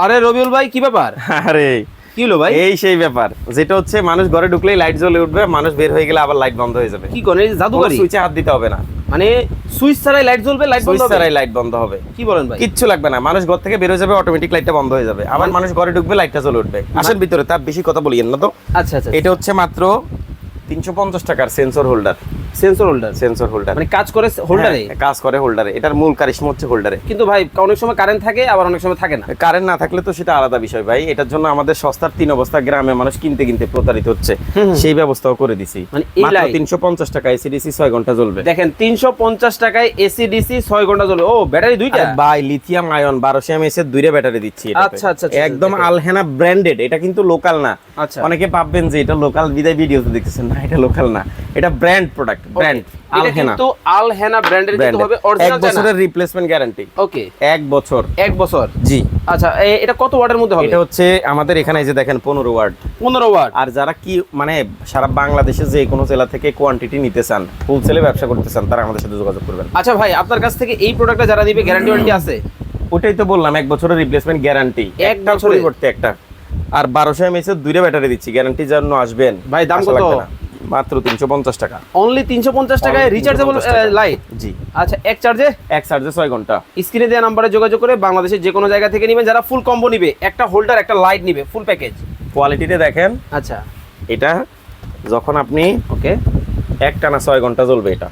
আরে রবিউল ভাই কি ব্যাপার? আরে কি হলো ভাই? এই সেই ব্যাপার। যেটা হচ্ছে মানুষ ঘরে ঢুকলেই লাইট জ্বলে উঠবে মানুষ বের হয়ে গেলে আবার লাইট বন্ধ হয়ে যাবে। কি যে জাদুঘরি সুইচে হাত দিতে হবে না। মানে সুইচ ছাড়াই লাইট জ্বলবে লাইট বন্ধ সুইচ হবে? ছাড়াই লাইট বন্ধ হবে। কি বলেন ভাই? কিচ্ছু লাগবে না। মানুষ ঘর থেকে বের হয়ে যাবে অটোমেটিক লাইটটা বন্ধ হয়ে যাবে। আবার মানুষ ঘরে ঢুকবে লাইটটা জ্বলে উঠবে। আসেন ভিতরে তার বেশি কথা বলিয়েন না তো। আচ্ছা আচ্ছা এটা হচ্ছে মাত্র তিনশো পঞ্চাশ টাকার sensor holder sensor holder. Sensor holder. মানে কাজ করে হোল্ডারে? কাজ করে হোল্ডারে। এটার মূল কারিশমা হচ্ছে হোল্ডারে। কিন্তু ভাই অনেক সময় কারেন্ট থাকে আবার অনেক সময় থাকে না। কারেন্ট না থাকলে তো সেটা আলাদা বিষয় ভাই। এটার জন্য আমাদের সস্তার তিন অবস্থা গ্রামে মানুষ কিনতে কিনতে প্রতারিত হচ্ছে। সেই ব্যবস্থাও করে দিছি। মানে তিনশো পঞ্চাশ টাকা এসিডিসি ছয় ঘণ্টা জ্বলবে। দেখেন তিনশো পঞ্চাশ টাকায় এসি ডিসি ছয় ঘণ্টা চলবে ও ব্যাটারি দুইটা? ভাই লিথিয়াম আয়ন বারোশো এমএস এর দুইটা ব্যাটারি দিচ্ছি আচ্ছা, আচ্ছা, আচ্ছা, একদম আলহেনা ব্র্যান্ডেড এটা কিন্তু লোকাল না। আচ্ছা। অনেকে ভাববেন যে এটা লোকাল বিদায় ভিডিওতে দেখতেছেন। না এটা লোকাল না। এটা ব্র্যান্ড প্রোডাক্ট ব্র্যান্ড আলহেনা কিন্তু আল হেনা ব্র্যান্ডের কিন্তু হবে এক বছরের রিপ্লেসমেন্ট গ্যারান্টি ওকে এক বছর। এক বছর। জি। আচ্ছা এটা কত ওয়াটের মধ্যে হবে? এটা হচ্ছে আমাদের এখানে যে দেখেন পনেরো ওয়ার্ড। পনেরো ওয়াট আর যারা কি মানে সারা বাংলাদেশে যে কোনো জেলা থেকে কোয়ান্টিটি নিতে চান হোলসেলে ব্যবসা করতে চান তারা আমাদের সাথে যোগাযোগ করবেন। আচ্ছা ভাই আপনার কাছ থেকে এই প্রোডাক্টটা যারা নিবে গ্যারান্টি ওয়ারেন্টি আছে? ওটাই তো বললাম এক বছরের রিপ্লেসমেন্ট গ্যারান্টি এক একটা বছরের? পরিবর্তে একটা। আর বারোশো এমএস এর দুইটা ব্যাটারি দিচ্ছি গ্যারান্টির জন্য আসবেন। ভাই, দাম কত? মাত্র তিনশো পঞ্চাশ টাকা। অনলি তিনশো পঞ্চাশ টাকায় Only রিচার্জেবল লাইট জি। আচ্ছা এক চার্জে এক চার্জে 6 ঘণ্টা। স্ক্রিনে দেয়া নম্বরে যোগাযোগ করে বাংলাদেশের যে কোনো জায়গা থেকে নেবেন যারা ফুল কম্বো নেবে একটা হোল্ডার একটা লাইট নেবে ফুল প্যাকেজ কোয়ালিটিতে দেখেন। আচ্ছা। এটা যখন আপনি ওকে এক টানা ছয় ঘণ্টা চলবে এটা।